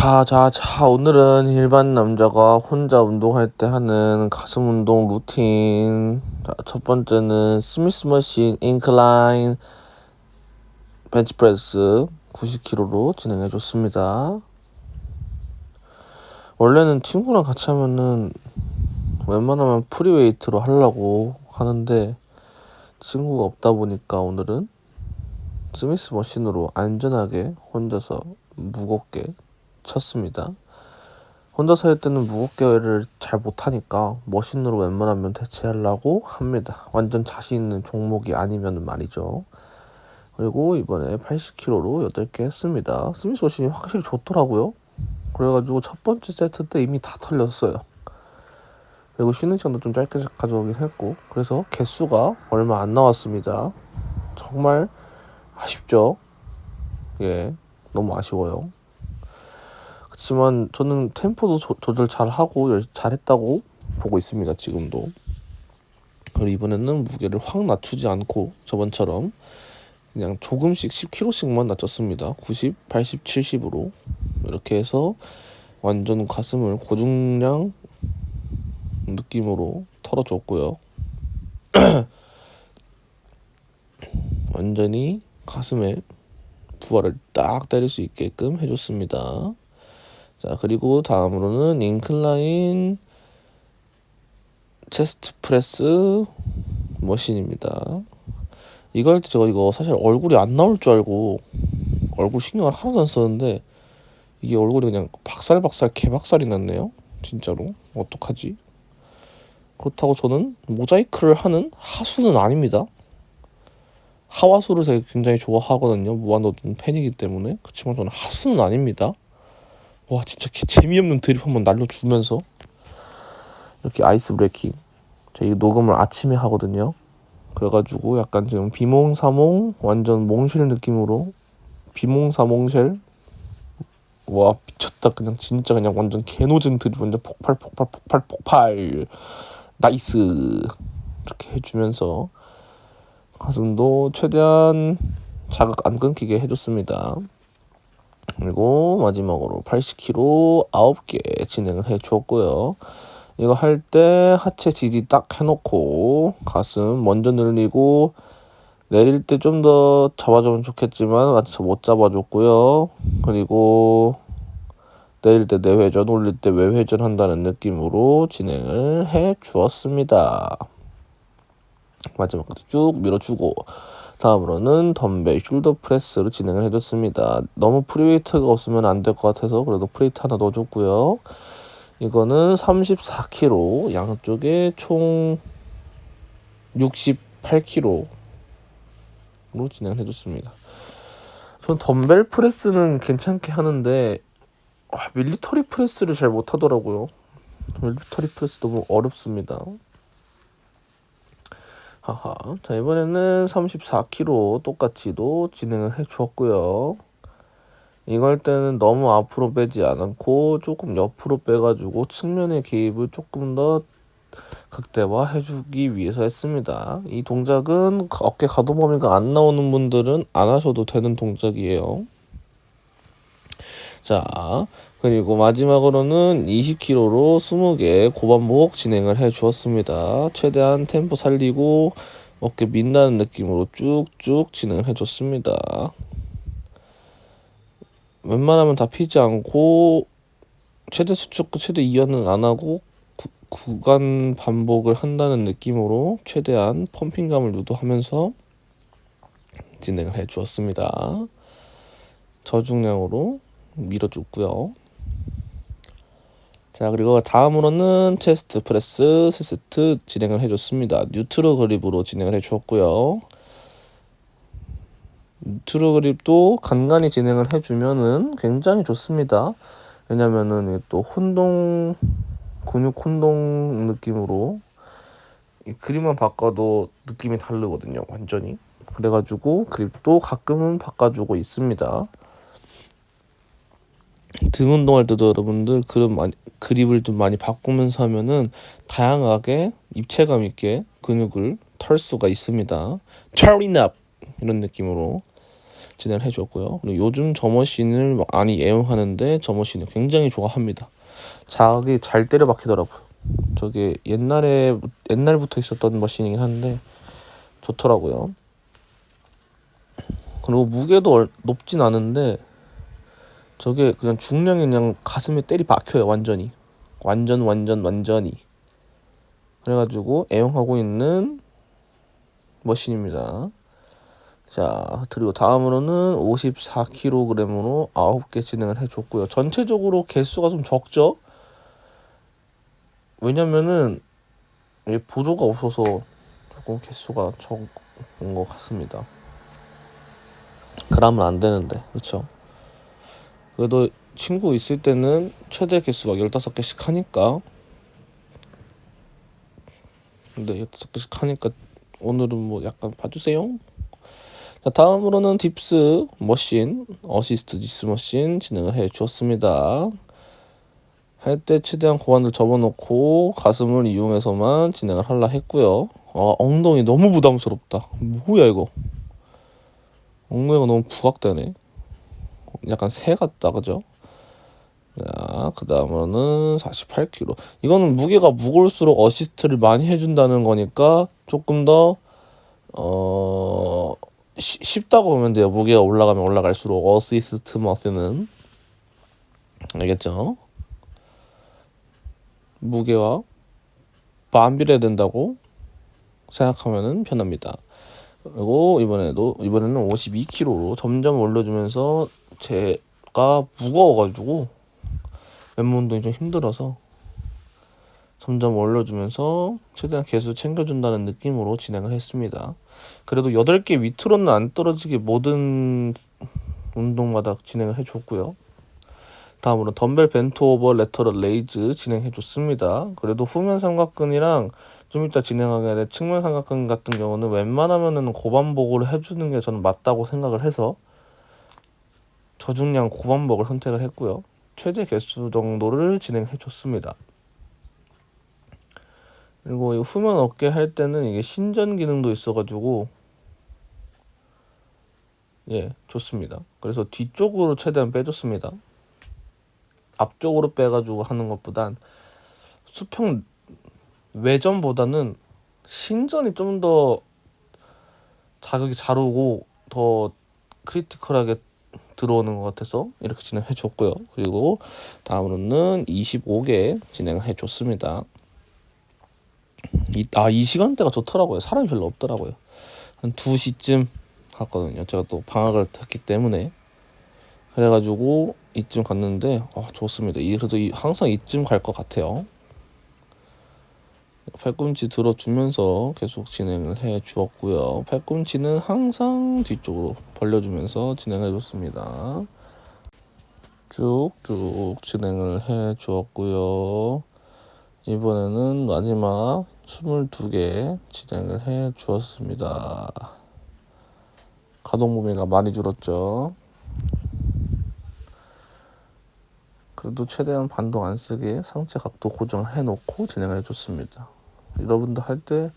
자, 자, 자, 오늘은 일반 남자가 혼자 운동할 때 하는 가슴 운동 루틴. 자, 첫 번째는 스미스 머신 인클라인 벤치프레스 90kg로 진행해 줬습니다. 원래는 친구랑 같이 하면은 웬만하면 프리웨이트로 하려고 하는데 친구가 없다 보니까 오늘은 스미스 머신으로 안전하게 혼자서 무겁게 쳤습니다. 혼자서 할 때는 무겁게를 잘 못하니까 머신으로 웬만하면 대체하려고 합니다. 완전 자신 있는 종목이 아니면 말이죠. 그리고 이번에 80kg로 8개 했습니다. 스미스 머신이 확실히 좋더라고요. 그래가지고 첫 번째 세트 때 이미 다 털렸어요. 그리고 쉬는 시간도 좀 짧게 가져오긴 했고 그래서 개수가 얼마 안 나왔습니다. 정말 아쉽죠. 예, 너무 아쉬워요. 그렇지만 저는 템포도 조, 조절 잘 하고 잘했다고 보고 있습니다. 지금도. 그리고 이번에는 무게를 확 낮추지 않고 저번처럼 그냥 조금씩 10kg씩만 낮췄습니다. 90, 80, 70으로 이렇게 해서 완전 가슴을 고중량 느낌으로 털어줬고요. 완전히 가슴에 부하를 딱 때릴 수 있게끔 해줬습니다. 자 그리고 다음으로는 인클라인 체스트 프레스 머신입니다. 이거 할때 제가 이거 사실 얼굴이 안 나올 줄 알고 얼굴 신경을 하나도 안 썼는데 이게 얼굴이 그냥 박살박살 개박살이 났네요. 진짜로 어떡하지? 그렇다고 저는 모자이크를 하는 하수는 아닙니다. 하와수를 되게 굉장히 좋아하거든요. 무한도전 팬이기 때문에. 그렇지만 저는 하수는 아닙니다. 와 진짜 개 재미없는 드립 한번 날려주면서 이렇게 아이스 브레이킹. 이 녹음을 아침에 하거든요. 그래가지고 약간 지금 비몽사몽 완전 몽쉘 느낌으로 비몽사몽쉘 와 미쳤다 그냥 진짜 그냥 완전 개노잼 드립 완전 폭발 폭발 폭발 폭발 나이스 이렇게 해주면서 가슴도 최대한 자극 안 끊기게 해줬습니다. 그리고 마지막으로 80kg 9개 진행을 해 주었고요. 이거 할 때 하체 지지 딱 해놓고 가슴 먼저 늘리고 내릴 때 좀 더 잡아주면 좋겠지만 아직 못 잡아줬고요. 그리고 내릴 때 내회전, 올릴 때 외회전 한다는 느낌으로 진행을 해 주었습니다. 마지막까지 쭉 밀어주고 다음으로는 덤벨 숄더 프레스로 진행을 해줬습니다. 너무 프리웨이트가 없으면 안 될 것 같아서 그래도 프레이트 하나 넣어줬고요. 이거는 34kg 양쪽에 총 68kg로 진행을 해줬습니다. 전 덤벨 프레스는 괜찮게 하는데 와, 밀리터리 프레스를 잘 못하더라고요. 밀리터리 프레스 너무 어렵습니다. 하하. 자, 이번에는 34kg 똑같이도 진행을 해 주었고요. 이걸 때는 너무 앞으로 빼지 않고 조금 옆으로 빼가지고 측면의 개입을 조금 더 극대화 해주기 위해서 했습니다. 이 동작은 어깨 가동 범위가 안 나오는 분들은 안 하셔도 되는 동작이에요. 자, 그리고 마지막으로는 20kg로 20개 고반복 진행을 해 주었습니다. 최대한 템포 살리고 어깨 민다는 느낌으로 쭉쭉 진행을 해 줬습니다. 웬만하면 다 피지 않고 최대 수축과 최대 이완은 안 하고 구, 구간 반복을 한다는 느낌으로 최대한 펌핑감을 유도하면서 진행을 해 주었습니다. 저중량으로 밀어줬고요. 자 그리고 다음으로는 체스트 프레스 3세트 진행을 해줬습니다. 뉴트로 그립으로 진행을 해주었고요. 뉴트로 그립도 간간히 진행을 해주면은 굉장히 좋습니다. 왜냐면은 또 혼동 근육 혼동 느낌으로 이 그립만 바꿔도 느낌이 다르거든요. 완전히. 그래가지고 그립도 가끔은 바꿔주고 있습니다. 등 운동할 때도 여러분들 그립 많이, 그립을 좀 많이 바꾸면서 하면은 다양하게 입체감 있게 근육을 털 수가 있습니다. Turn up 이런 느낌으로 진행을 해줬고요. 그리고 요즘 저 머신을 많이 애용하는데 저 머신을 굉장히 좋아합니다. 자극이 잘 때려 박히더라고요. 저게 옛날에 옛날부터 있었던 머신이긴 한데 좋더라고요. 그리고 무게도 얼- 높진 않은데 저게 그냥 중량이 그냥 가슴에 때리 박혀요 완전히 완전 완전 완전히 그래가지고 애용하고 있는 머신입니다. 자, 그리고 다음으로는 54kg으로 9개 진행을 해줬고요. 전체적으로 개수가 좀 적죠? 왜냐면은 이 보조가 없어서 조금 개수가 적은 것 같습니다. 그러면 안 되는데, 그쵸? 그래도 친구 있을 때는 최대 개수가 15개씩 하니까 근데 15개씩 하니까 오늘은 뭐 약간 봐주세요. 자, 다음으로는 딥스 머신, 어시스트 딥스 머신 진행을 해 주었습니다. 할 때 최대한 고환을 접어놓고 가슴을 이용해서만 진행을 하려 했고요. 아, 엉덩이 너무 부담스럽다. 뭐야 이거? 엉덩이가 너무 부각되네. 약간 새 같다, 그죠? 자, 그 다음으로는 48kg. 이거는 무게가 무거울수록 어시스트를 많이 해준다는 거니까 조금 더, 어, 쉬, 쉽다고 보면 돼요. 무게가 올라가면 올라갈수록 어시스트 머신은. 알겠죠? 무게와 반비례 된다고 생각하면 편합니다. 그리고 이번에도 이번에는 52kg로 점점 올려주면서 제가 무거워가지고 운동이 좀 힘들어서 점점 올려주면서 최대한 개수 챙겨준다는 느낌으로 진행을 했습니다. 그래도 8개 밑으로는 안 떨어지게 모든 운동마다 진행을 해줬고요. 다음으로 덤벨 벤트 오버 레터럴 레이즈 진행해줬습니다. 그래도 후면 삼각근이랑 좀 이따 진행하게 될 측면 삼각근 같은 경우는 웬만하면은 고반복을 해주는 게 저는 맞다고 생각을 해서 저중량 고반복을 선택을 했고요. 최대 개수 정도를 진행해 줬습니다. 그리고 이 후면 어깨 할 때는 이게 신전 기능도 있어가지고 예 좋습니다. 그래서 뒤쪽으로 최대한 빼줬습니다. 앞쪽으로 빼가지고 하는 것보단 수평 외전보다는 신전이 좀 더 자극이 잘 오고 더 크리티컬하게 들어오는 것 같아서 이렇게 진행해 줬고요. 그리고 다음으로는 25개 진행해 줬습니다. 이, 아, 이 시간대가 좋더라고요. 사람이 별로 없더라고요. 한 2시쯤 갔거든요. 제가 또 방학을 했기 때문에. 그래가지고 이쯤 갔는데 아, 좋습니다. 이- 그래도 이- 항상 이쯤 갈 것 같아요. 팔꿈치 들어주면서 계속 진행을 해 주었고요. 팔꿈치는 항상 뒤쪽으로 벌려주면서 진행해 줬습니다. 쭉쭉 진행을 해 주었고요. 이번에는 마지막 22개 진행을 해 주었습니다. 가동 범위가 많이 줄었죠. 그래도 최대한 반동 안 쓰게 상체 각도 고정을 해놓고 진행을 해 줬습니다. 여러분들 할때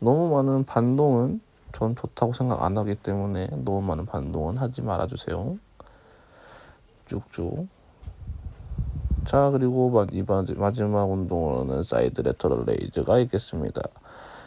너무 많은 반동은 전 좋다고 생각 안 하기 때문에 너무 많은 반동은 하지 말아주세요. 쭉쭉. 자 그리고 마지막 운동으로는 사이드 레터럴 레이즈가 있겠습니다.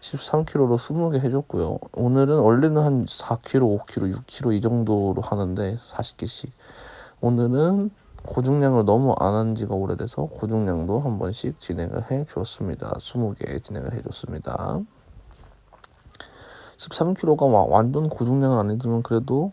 13kg로 20개 해줬고요. 오늘은 원래는 한 4kg, 5kg, 6kg 이 정도로 하는데 40개씩. 오늘은 고중량을 너무 안 한 지가 오래돼서 고중량도 한 번씩 진행을 해 주었습니다. 20개 진행을 해 줬습니다. 13kg가 완전 고중량은 아니지만 그래도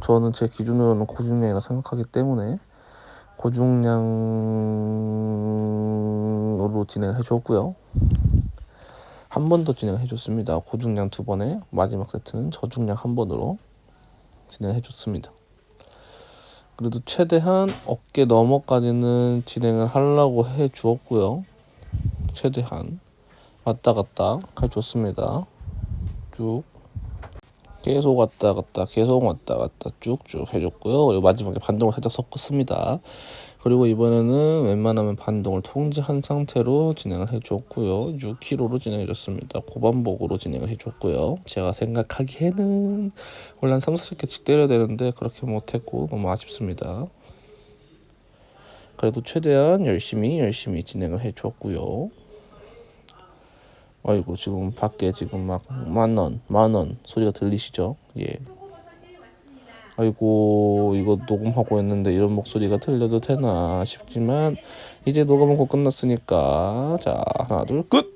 저는 제 기준으로는 고중량이라 생각하기 때문에 고중량으로 진행을 해 줬고요. 한 번 더 진행해 줬습니다. 고중량 두 번에 마지막 세트는 저중량 한 번으로 진행해 줬습니다. 그래도 최대한 어깨 너머까지는 진행을 하려고 해 주었고요. 최대한 왔다 갔다 해 줬습니다. 쭉. 계속 왔다 갔다 계속 왔다 갔다 쭉쭉 해줬고요. 그리고 마지막에 반동을 살짝 섞었습니다. 그리고 이번에는 웬만하면 반동을 통제한 상태로 진행을 해줬고요. 6kg로 진행해줬습니다. 고반복으로 진행을 해줬고요. 제가 생각하기에는 원래 한 3, 40개씩 때려야 되는데 그렇게 못했고 너무 아쉽습니다. 그래도 최대한 열심히 열심히 진행을 해줬고요. 아이고 지금 밖에 지금 막 만원 만원 소리가 들리시죠? 예. 아이고 이거 녹음하고 있는데 이런 목소리가 들려도 되나 싶지만 이제 녹음은 곧 끝났으니까 자 하나 둘 끝.